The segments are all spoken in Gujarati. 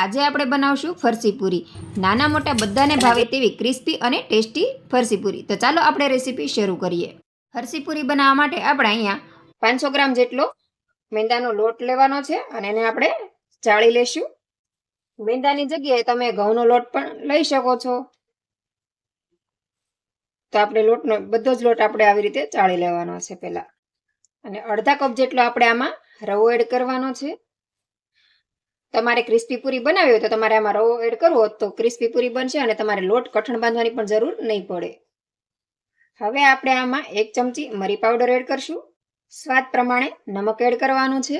આજે આપણે બનાવશું ફરસી પૂરી. નાના મોટા બધાને ભાવે તેવી ક્રિસ્પી અને ટેસ્ટી ફરસી પૂરી. તો ચાલો આપણે રેસીપી શરૂ કરીએ. ફરસી પૂરી બનાવવા માટે આપણે અહીંયા પાંચસો ગ્રામ જેટલો મેંદાનો લોટ લેવાનો છે અને એને આપણે ચાળી લેશું. મેંદાની જગ્યાએ તમે ઘઉંનો લોટ પણ લઈ શકો છો. તો આપણે લોટનો બધો જ લોટ આપણે આવી રીતે ચાળી લેવાનો છે પહેલાં. અને અડધા કપ જેટલો આપણે આમાં રવો એડ કરવાનો છે. તમારે ક્રિસ્પી પૂરી બનાવી હોય તો તમારે આમાં રવો એડ કરવો હોત તો ક્રિસ્પી પૂરી બનશે અને તમારે લોટ કઠણ બાંધવાની પણ જરૂર નહીં પડે. હવે આપણે આમાં એક ચમચી મરી પાવડર એડ કરશું. સ્વાદ પ્રમાણે નમક એડ કરવાનું છે.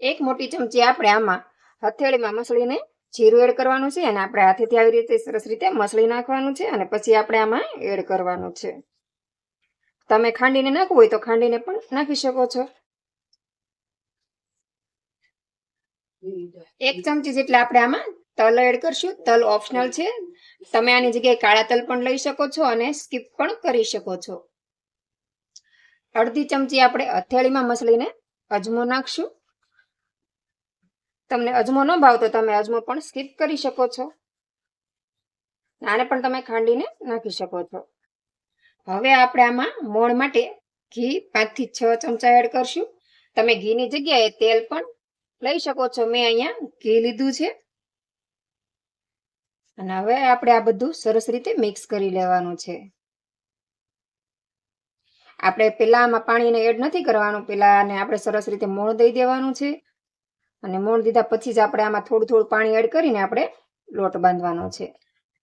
એક મોટી ચમચી આપણે આમાં હથેળીમાં મસળીને જીરું એડ કરવાનું છે અને આપણે હાથેથી આવી રીતે સરસ રીતે મસળી નાખવાનું છે અને પછી આપણે આમાં એડ કરવાનું છે. તમે ખાંડીને નાખવું હોય તો ખાંડીને પણ નાખી શકો છો. એક ચમચી જેટલા આપણે આમાં તલ એડ કરશું. તલ ઓપ્શનલ છે. તમે આની જગ્યાએ કાળા તલ પણ લઈ શકો છો અને સ્કીપ પણ કરી શકો છો. અડધી ચમચી આપણે અથેળીમાં મસળીને અજમો નાખશું. તમને અજમો ન ભાવતો તમે અજમો પણ સ્કીપ કરી શકો છો. આને પણ તમે ખાંડીને નાખી શકો છો. હવે આપણે આમાં મોણ માટે ઘી પાંચથી છ ચમચા એડ કરશું. તમે ઘીની જગ્યાએ તેલ પણ લઈ શકો છો મેં અહીંયા ઘી લીધું છે. અને હવે આપણે આ બધું સરસ રીતે મિક્સ કરી લેવાનું છે. આપણે પેલા આમાં પાણીને એડ નથી કરવાનું પેલા આપણે સરસ રીતે મોણ દઈ દેવાનું છે. અને મોણ દીધા પછી જ આપણે આમાં થોડું થોડું પાણી એડ કરીને આપણે લોટ બાંધવાનો છે.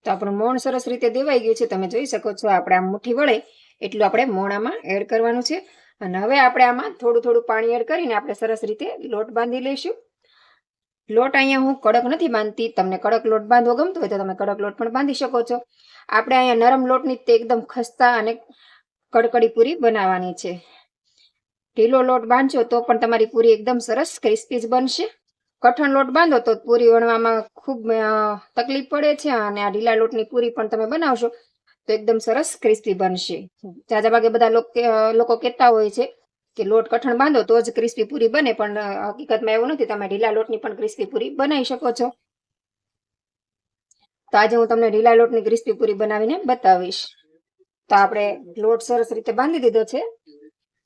તો આપણું મોણ સરસ રીતે દેવાઈ ગયું છે, તમે જોઈ શકો છો, આપણે આમ મુઠ્ઠી વળે એટલું આપણે મોણામાં એડ કરવાનું છે. અને હવે આપણે આમાં થોડું થોડું પાણી એડ કરીને આપણે સરસ રીતે લોટ બાંધી લઈશું. લોટ અહીંયા હું કડક નથી બાંધતી, તમને કડક લોટ બાંધવો ગમતો હોય તો તમે કડક લોટ પણ બાંધી શકો છો. આપણે અહીંયા નરમ લોટની તે એકદમ ખસ્તા અને કડકડી પૂરી બનાવવાની છે. ઢીલો લોટ બાંધશો તો પણ તમારી પૂરી એકદમ સરસ ક્રિસ્પી બનશે. કઠણ લોટ બાંધો તો પૂરી વણવામાં ખૂબ તકલીફ પડે છે અને આ ઢીલા લોટની પૂરી પણ તમે બનાવશો. તો એકદમ સરસ ક્રિસ્પી બનશે. જાજા ભાગે બધા લોકો કહેતા હોય છે કે લોટ કઠણ બાંધો તો જ ક્રિસ્પી પૂરી બને, પણ હકીકતમાં એવું નથી. તમે ઢીલા લોટની પણ ક્રિસ્પી પૂરી બનાવી શકો છો. તો આજે હું તમને ઢીલા લોટની ક્રિસ્પી પૂરી બનાવીને બતાવીશ. તો આપણે લોટ સરસ રીતે બાંધી દીધો છે.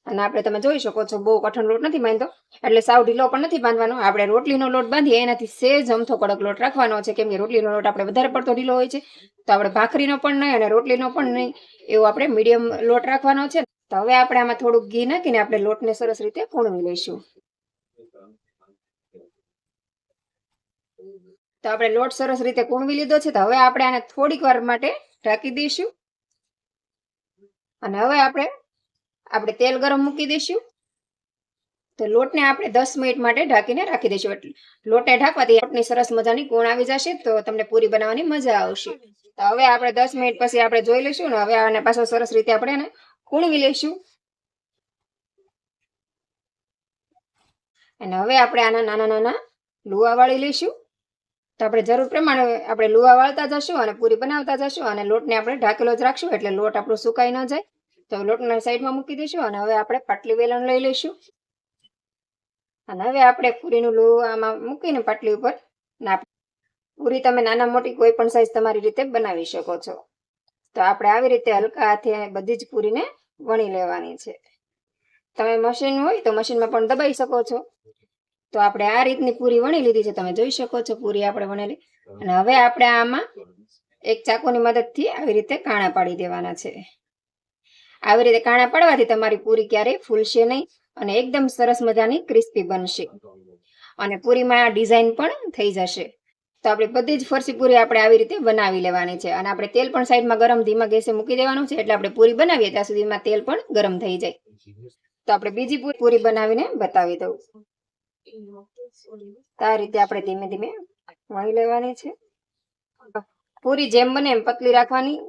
અને આપણે તમે જોઈ શકો છો, બહુ કઠણ લોટ નથી બાંધતો એટલે સાવ ઢીલો પણ નથી બાંધવાનો. આપણે રોટલીનો લોટ બાંધીએ, એનાથી સેજ અમથો કડક લોટ રાખવાનો છે. કેમ કે રોટલીનો લોટ આપણે વધારે પડતો ઢીલો હોય છે, તો આપણે ભાખરીનો પણ નહીં અને રોટલીનો પણ નહીં. એવો આપણે મીડિયમ લોટ રાખવાનો છે. તો હવે આપણે આમાં થોડુંક ઘી નાખીને આપણે લોટને સરસ રીતે કૂણવી લઈશું. તો આપણે લોટ સરસ રીતે કૂણવી લીધો છે. તો હવે આપણે આને થોડીક વાર માટે ઢાંકી દઈશું. અને હવે આપણે આપણે તેલ ગરમ મૂકી દઈશું. તો લોટને આપણે દસ મિનિટ માટે ઢાંકીને રાખી દઈશું. એટલે લોટને ઢાંકવાથી લોટની સરસ મજાની ગુણ આવી જશે તો તમને પૂરી બનાવવાની મજા આવશે. તો હવે આપણે દસ મિનિટ પછી આપણે જોઈ લઈશું ને હવે આને પાછો સરસ રીતે આપણે એને કૂણવી લઈશું. અને હવે આપણે આના નાના નાના લુવા વાળી લઈશું. તો આપણે જરૂર પ્રમાણે આપણે લુવા વાળતા જશું અને પૂરી બનાવતા જશું અને લોટને આપણે ઢાંકેલો જ રાખશું એટલે લોટ આપણો સુકાઈ ન જાય. તો લોટને સાઈડમાં મૂકી દઈશું અને હવે આપણે પાટલી વેલણ લઈ લઈશું. અને હવે આપણે પૂરીનું લોહું આમાં મૂકીને પાટલી ઉપર પૂરી તમે નાના મોટી કોઈ પણ સાઈઝ તમારી રીતે બનાવી શકો છો. તો આપણે આવી રીતે હલકા હાથે બધી જ પૂરીને વણી લેવાની છે. તમે મશીન હોય તો મશીનમાં પણ દબાઈ શકો છો. તો આપણે આ રીતની પૂરી વણી લીધી છે. તમે જોઈ શકો છો પૂરી આપણે વણેલી. અને હવે આપણે આમાં એક ચાકુની મદદથી આવી રીતે કાણા પાડી દેવાના છે. આવી રીતે કાણા પાડવાથી તમારી પૂરી ક્યારેય ફૂલશે નહીં અને એકદમ સરસ મજાની ક્રિસ્પી બનશે. અને પૂરીમાં ડિઝાઇન પણ થઈ જશે. તો આપણે બધી જ ફરસી પૂરી આપણે આવી રીતે બનાવી લેવાની છે. અને આપણે તેલ પણ સાઈડમાં ગરમ ધીમા ગેસે મૂકી દેવાનું છે. એટલે આપણે પૂરી બનાવીએ ત્યાં સુધીમાં તેલ પણ ગરમ થઈ જાય. તો આપણે બીજી પૂરી બનાવીને બતાવી દઉં. તો આ રીતે આપણે ધીમે ધીમે વણી લેવાની છે. પૂરી જેમ બને એમ પતલી રાખવાની.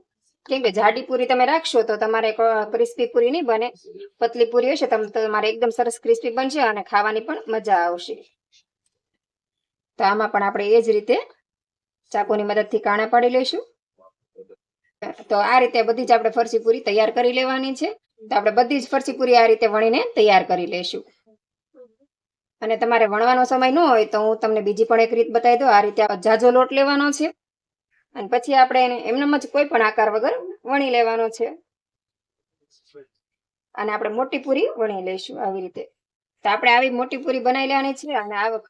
કેમ કે જાડી પૂરી તમે રાખશો તો તમારે ક્રિસ્પી પૂરી નહીં બને. પતલી પૂરી હશે તમે તમારે એકદમ સરસ ક્રિસ્પી બનશે અને ખાવાની પણ મજા આવશે. તો આમાં પણ આપણે એ જ રીતે ચાકુની મદદથી કાણા પાડી લઈશું. તો આ રીતે બધી જ આપણે ફરસી પૂરી તૈયાર કરી લેવાની છે. તો આપણે બધી જ ફરસી પૂરી આ રીતે વણીને તૈયાર કરી લઈશું. અને તમારે વણવાનો સમય ન હોય તો હું તમને બીજી પણ એક રીત બતાવી દઉં. આ રીતે જાજો લોટ લેવાનો છે. અને પછી આપણે એને એમનામ જ કોઈ પણ આકાર વગર વણી લેવાનો છે. અને આપણે મોટી પૂરી વણી લઈશું આવી રીતે. તો આપણે આવી મોટી પૂરી બનાવી લેવાની છે અને આ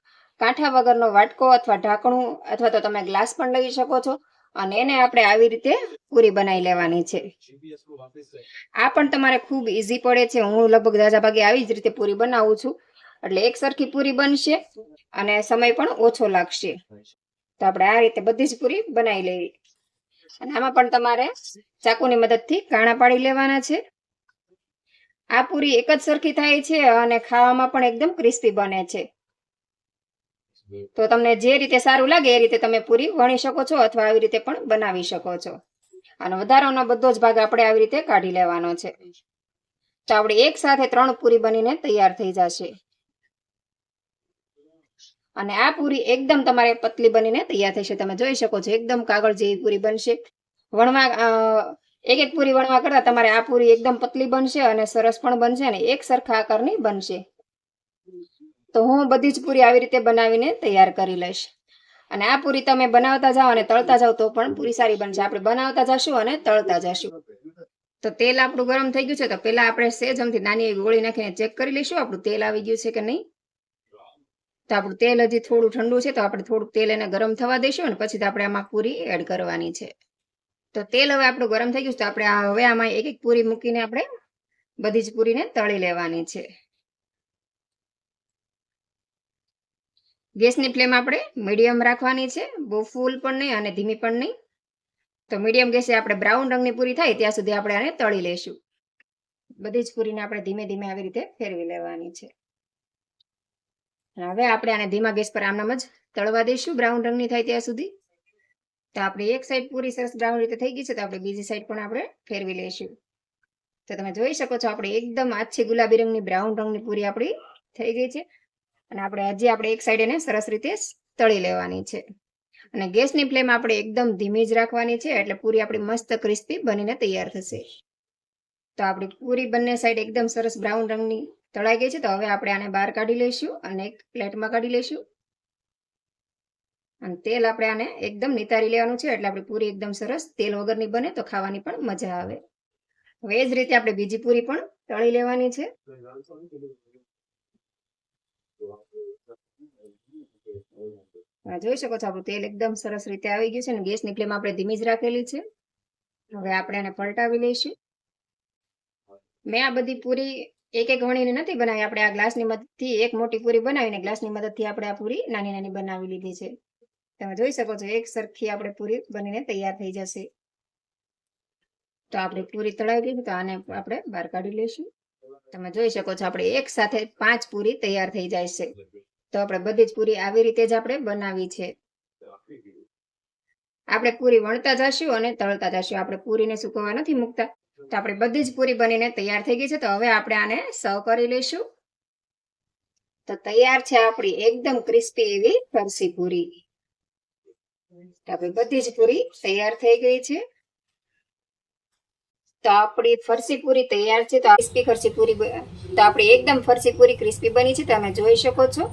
કાંઠા વગરનો વાટકો અથવા ઢાંકણું અથવા તો તમે ગ્લાસ પણ લઈ શકો છો. અને એને આપણે આવી રીતે પૂરી બનાવી લેવાની છે. આ પણ તમારે ખૂબ ઈઝી પડે છે. હું લગભગ દાદા ભાગે આવી જ રીતે પૂરી બનાવું છું. એટલે એક સરખી પૂરી બનશે અને સમય પણ ઓછો લાગશે. તો આપણે આ રીતે બધી જ પૂરી બનાવી લેવી. અને આમાં પણ તમારે ચાકુની મદદથી કાણા પાડી લેવાના છે. આ પૂરી એક જ સરખી થાય છે અને ખાવામાં પણ એકદમ ક્રિસ્પી બને છે. તો તમને જે રીતે સારું લાગે એ રીતે તમે પૂરી વણી શકો છો અથવા આવી રીતે પણ બનાવી શકો છો. અને વધારાનો બધો જ ભાગ આપણે આવી રીતે કાઢી લેવાનો છે. તો આપણે એક સાથે ત્રણ પૂરી બનીને તૈયાર થઈ જશે. અને આ પૂરી એકદમ તમારે પતલી બનીને તૈયાર થશે તમે જોઈ શકો છો, એકદમ કાગળ જેવી પૂરી બનશે. વણવા એક એક પૂરી વણવા કરતા તમારે આ પૂરી એકદમ પતલી બનશે અને સરસ પણ બનશે અને એક સરખા આકારની બનશે. તો હું બધી જ પૂરી આવી રીતે બનાવીને તૈયાર કરી લઈશ. અને આ પૂરી તમે બનાવતા જાઓ અને તળતા જાઓ તો પણ પૂરી સારી બનશે. આપણે બનાવતા જશું અને તળતા જશું. તો તેલ આપણું ગરમ થઈ ગયું છે, તો પેલા આપણે સેજ અમથી નાની એવી ગોળી નાખીને ચેક કરી લઈશું, આપણું તેલ આવી ગયું છે કે નહીં. આપણું તેલ હજી થોડું ઠંડુ છે, તો આપણે થોડુંક તેલ એને ગરમ થવા દઈશું અને પછી આપણે આમાં પૂરી એડ કરવાની છે. તો તેલ હવે આપણું ગરમ થઈ ગયું તો આપણે હવે આમાં એક એક પૂરી મૂકીને આપણે બધી જ પૂરીને તળી લેવાની છે. ગેસની ફ્લેમ આપણે મીડિયમ રાખવાની છે, બહુ ફૂલ પણ નહીં અને ધીમી પણ નહીં. તો મીડિયમ ગેસે આપણે બ્રાઉન રંગની પૂરી થાય, ત્યાં સુધી આપણે આને તળી લેશું. બધી જ પૂરીને આપણે ધીમે ધીમે આવી રીતે ફેરવી લેવાની છે. હવે આપણે આને ધીમા ગેસ પર આમનામ જ તળવા દઈશું. બ્રાઉન રંગની થાય ત્યાં સુધી. તો આપણી એક સાઈડ પૂરી સરસ બ્રાઉન રીતે થઈ ગઈ છે. તો આપણે બીજી સાઈડ પણ આપણે ફેરવી લઈશું. તો તમે જોઈ શકો છો આપણે એકદમ આછી ગુલાબી રંગની, બ્રાઉન રંગની પૂરી આપણી થઈ ગઈ છે. અને આપણે હજી આપણે એક સાઈડ એને સરસ રીતે તળી લેવાની છે. અને ગેસની ફ્લેમ આપણે એકદમ ધીમી જ રાખવાની છે. એટલે પૂરી આપણી મસ્ત ક્રિસ્પી બનીને તૈયાર થશે. તો આપણી પૂરી બંને સાઈડ એકદમ સરસ બ્રાઉન રંગની તળાઈ ગઈ છે, તો હવે આપણે આને બહાર કાઢી લઈશું અને એક પ્લેટમાં કાઢી લઈશું. અને તેલ આપણે આને એકદમ નિતારી લેવાનું છે, એટલે આપણી પૂરી એકદમ સરસ તેલ વગરની બને તો ખાવાની પણ મજા આવે. હવે એ જ રીતે આપણે બીજી પૂરી પણ તળી લેવાની છે. જોઈ શકો છો, આપણું તેલ એકદમ સરસ રીતે આવી ગયું છે અને ગેસની ફ્લેમ આપણે ધીમી જ રાખેલી છે. હવે આપણે આને પલટાવી લઈશું. મેં આ બધી પૂરી એક એક વણીને નથી બનાવી. આપણે આ ગ્લાસની મદદથી એક મોટી પૂરી બનાવીને ગ્લાસની મદદથી આપણે આ પૂરી નાની નાની બનાવી લીધી છે. તમે જોઈ શકો છો, એક સરખી આપણે પૂરી બનીને તૈયાર થઈ જશે. તો આપણે પૂરી તળાવી લીધી તો આને આપણે બહાર કાઢી લઈશું. તમે જોઈ શકો છો, આપણે એક સાથે પાંચ પૂરી તૈયાર થઈ જાય છે. તો આપણે બધી જ પૂરી આવી રીતે જ આપણે બનાવી છે. આપણે પૂરી વણતા જશું અને તળતા જશું. આપણે પૂરીને સુકવવા નથી મૂકતા. તો આપણે બધી જ પૂરી બનીને તૈયાર થઈ ગઈ છે. તો હવે આપણે આને સર્વ કરી લઈશું. તો તૈયાર છે આપણી એકદમ ક્રિસ્પી એવી ફરસી પૂરી. બધી જ પૂરી તૈયાર થઈ ગઈ છે. તો આપણી ફરસી પૂરી તૈયાર છે. તો ક્રિસ્પી ફરસી પૂરી તો આપણી એકદમ ફરસી પૂરી ક્રિસ્પી બની છે. તમે જોઈ શકો છો.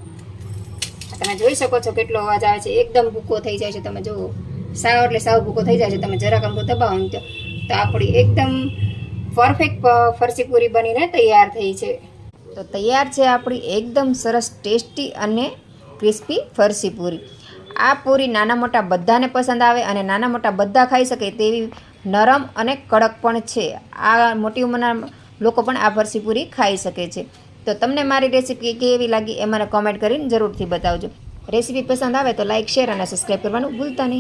તમે જોઈ શકો છો કેટલો અવાજ આવે છે. એકદમ ભૂકો થઈ જાય છે. તમે જુઓ. સાવ એટલે સાવ ભૂકો થઈ જાય છે. તમે જરાક અમુક દબાવો તો આપણી એકદમ પરફેક્ટ ફરસી પૂરી બનીને તૈયાર થઈ છે. તો તૈયાર છે આપણી એકદમ સરસ ટેસ્ટી અને ક્રિસ્પી ફરસી પૂરી. આ પૂરી નાના મોટા બધાને પસંદ આવે અને નાના મોટા બધા ખાઈ શકે તેવી નરમ અને કડક પણ છે. આ મોટી ઉંમરના લોકો પણ આ ફરસી પૂરી ખાઈ શકે છે. તો તમને મારી રેસીપી કેવી લાગી એ મને કોમેન્ટ કરીને જરૂરથી બતાવજો. રેસીપી પસંદ આવે તો લાઇક શેર અને સબસ્ક્રાઈબ કરવાનું ભૂલતા નહીં.